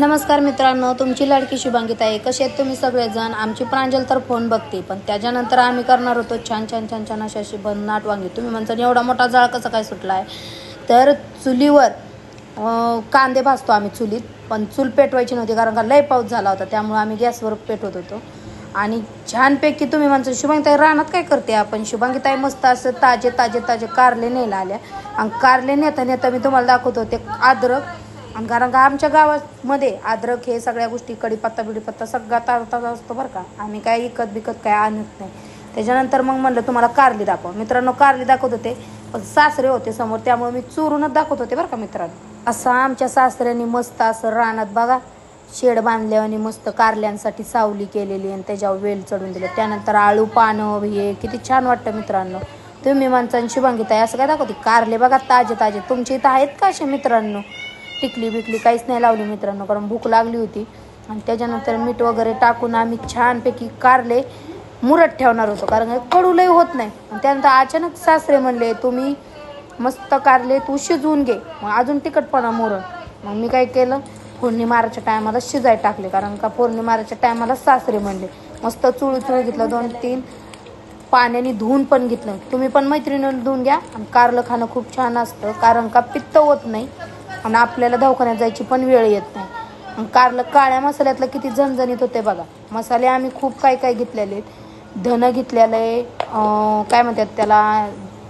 नमस्कार मित्रांनो तुमची लाडकी शुभांगिता आहे कसे आहेत तुम्ही सगळेजण? आमची प्रांजल तर फोन बघते पण त्याच्यानंतर आम्ही करणार होतो छान छान छान छान अशी अशी भन्नाट वांगी. तुम्ही म्हणता एवढा मोठा जाळ कसा काय सुटला आहे तर चुलीवर कांदे भाजतो आम्ही चुलीत पण चूल पेटवायची नव्हती कारण का लय पाऊस झाला होता त्यामुळे आम्ही गॅसवर पेटवत होतो. आणि छानपैकी तुम्ही म्हणता शुभांगीताई रानात काय करते आपण? शुभांगीताई मस्त असं ताजे ताजे ताजे कारले नेला आल्या. आणि कारले नेता नेता मी तुम्हाला दाखवतो ते अद्रक आणि कारण का आमच्या गावामध्ये अद्रक हे सगळ्या गोष्टी कडीपत्ता बिडीपत्ता सगळा ताजा ताजा असतो बरं का. आम्ही काय विकत बिकत काय आणत नाही. त्याच्यानंतर मग म्हणलं तुम्हाला कारली दाखवा. मित्रांनो कारली दाखवत होते पण सासरे होते समोर त्यामुळे मी चोरूनच दाखवत होते बरं का मित्रांनो. असं आमच्या सासऱ्यांनी मस्त असं रानात बघा शेड बांधल्या आणि मस्त कारल्यांसाठी सावली केलेली आणि त्याच्यावर वेल चढून दिले. त्यानंतर आळू पानं हे किती छान वाटतं मित्रांनो. तुम्ही माणसांनी शुभांगीताई असं काय दाखवते? कारले बघा ताजे ताजे. तुमच्या इथं आहेत का असे मित्रांनो? टिकली बिकली काहीच नाही लावली मित्रांनो कारण भूक लागली होती. आणि त्याच्यानंतर मीठ वगैरे टाकून आम्ही छानपैकी कारले मुरत ठेवणार होतो कारण का कडू लई होत नाही. आणि त्यानंतर अचानक सासरे म्हणले तुम्ही मस्त कारले तू शिजवून घे. मग अजून तिखटपणा मुरण मग मी काय केलं पौर्णिमाराच्या मारायच्या टायमाला शिजाय टाकले कारण का पौर्णिमाराच्या मारायच्या टायमाला सासरे म्हणले मस्त चुळू चुळू घेतलं दोन तीन पाण्याने धुवून पण घेतलं. तुम्ही पण मैत्रिणीनं धुवून घ्या आणि कारलं खाणं खूप छान असतं कारण का पित्त होत नाही. आणि आपल्याला दवाखान्यात जायची पण वेळ येत नाही. आणि कारलं काळ्या मसाल्यातलं किती झणझणीत होते बघा. मसाले आम्ही खूप काय काय घेतलेले आहेत. धनं घेतलेलं आहे काय म्हणतात त्याला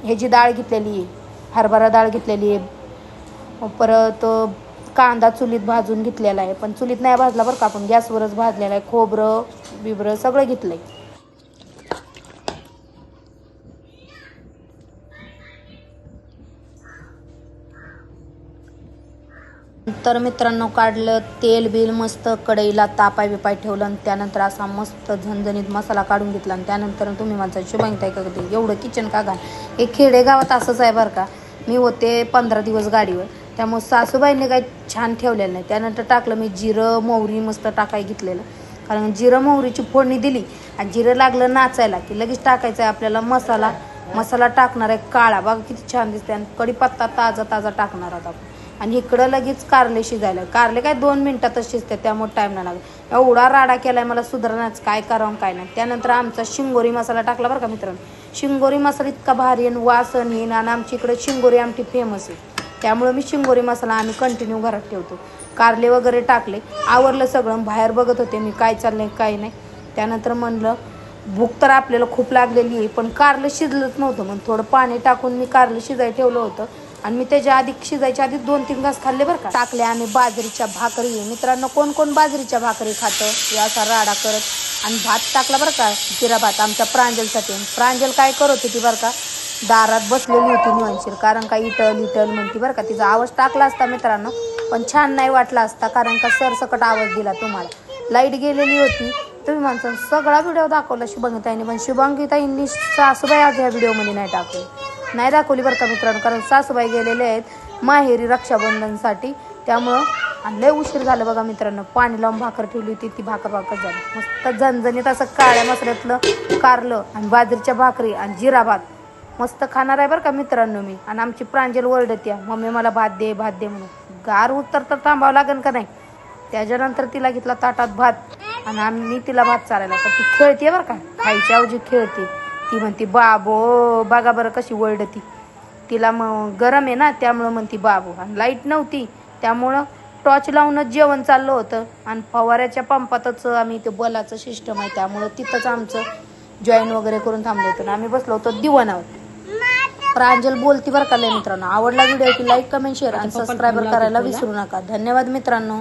ह्याची डाळ घेतलेली आहे हरभरा डाळ घेतलेली आहे. परत कांदा चुलीत भाजून घेतलेला आहे. पण चुलीत नाही भाजला बरं का आपण गॅसवरच भाजलेला आहे. खोबरं बिबरं सगळं घेतलं आहे तर मित्रांनो काढलं तेल बिल मस्त कढईला तापाय बिपाय ठेवलं आणि त्यानंतर असा मस्त झणझणीत मसाला काढून घेतला आणि त्यानंतर तुम्ही माझा शुभांगताय का कधी एवढं किचन का घाल हे खेडेगावात असंच आहे बरं का. मी होते पंधरा दिवस गाडीवर. त्यामुळे सासूबाईंनी काही छान ठेवलेलं नाही. त्यानंतर टाकलं मी जिरं मोहरी मस्त टाकाय घेतलेलं. कारण जिरं मोहरीची फोडणी दिली आणि जिरं लागलं नाचायला की लगेच टाकायचं आहे आपल्याला मसाला. मसाला टाकणार आहे काळा. बघा किती छान दिसते आणि कढीपत्ता ताजा ताजा टाकणार आहोत आपण. आणि इकडं लगेच कारले शिजायला. कारले काय दोन मिनिटातच शिजते त्यामुळे टाईम नाही लागत. एवढा राडा केलाय मला सुधारण्याच काय करावं काय नाही. त्यानंतर आमचा शिंगोरी मसाला टाकला बरं का मित्रांनो. शिंगोरी मसाला इतका भारी आणि वासन येईन आणि आमच्या इकडे शिंगोरी आमटी फेमस आहे. त्यामुळे मी शिंगोरी मसाला आम्ही कंटिन्यू घरात ठेवतो. कारले वगैरे टाकले आवरलं सगळं बाहेर बघत होते मी काय चाललंय काय नाही. त्यानंतर म्हणलं भूक तर आपल्याला खूप लागलेली आहे पण कारलं शिजलंच नव्हतं. मग थोडं पाणी टाकून मी कारलं शिजाय ठेवलं होतं. आणि मी त्याच्या आधी शिजायच्या आधी दोन तीन घास खाल्ले बरं का. टाकले आम्ही बाजरीच्या भाकरी. मित्रांनो कोण कोण बाजरीच्या भाकरी खातं? या असा राडा करत आणि भात टाकला बरं का जिरा भात आमच्या प्रांजलसाठी. प्रांजल काय करत होती बरं का दारात बसलेली होती निवांशीर कारण का इटल इटल म्हणती बरं का तिचा आवाज टाकला असता मित्रांनो पण छान नाही वाटला असता कारण का सरसकट आवाज दिला तुम्हाला. लाइट गेलेली होती तुम्ही माणसं सगळा व्हिडिओ दाखवला शुभांगीताईने. पण शुभांगीताईंनी सासूबाई आज ह्या व्हिडिओमध्ये नाही टाकली. नाही दाखवली बरं का मित्रांनो कारण सासूबाई गेलेले आहेत माहेरी रक्षाबंधनसाठी. त्यामुळं आणि लय उशीर झालं बघा मित्रांनो पाणी लावून भाकर ठेवली होती ती भाकर भाकर झाली. मस्त झणझणीत असं काळ्या मसाल्यातलं कारलं आणि बाजरीच्या भाकरी आणि जिरा भात. मस्त खाणार आहे बरं का मित्रांनो मी. आणि आमची प्रांजल ओरडते मम्मी मला भात दे भात दे म्हणून. गार उत्तर तर थांबावं लागेल का नाही? त्याच्यानंतर तिला घेतला ताटात भात. आणि आम्ही तिला भात चारायला तर ती खेळते बरं का. खायच्या ऐवजी खेळते. ती म्हणते बाबो बघा बरं कशी ओरडती तिला मग गरम आहे ना त्यामुळं म्हणती बाबू. आणि लाइट नव्हती. त्यामुळं टॉर्च लावूनच जेवण चाललं होतं. आणि फवाऱ्याच्या पंपातच आम्ही ते बलाचं सिस्टम आहे. त्यामुळं तिथंच आमचं जॉईन वगैरे करून थांबलो होतो. आणि आम्ही बसलो होतो दिवाणावर. प्रांजल बोलती बरं का मित्रांनो. आवडला व्हिडिओ की लाईक कमेंट शेअर आणि सबस्क्राईबर करायला विसरू नका. धन्यवाद मित्रांनो.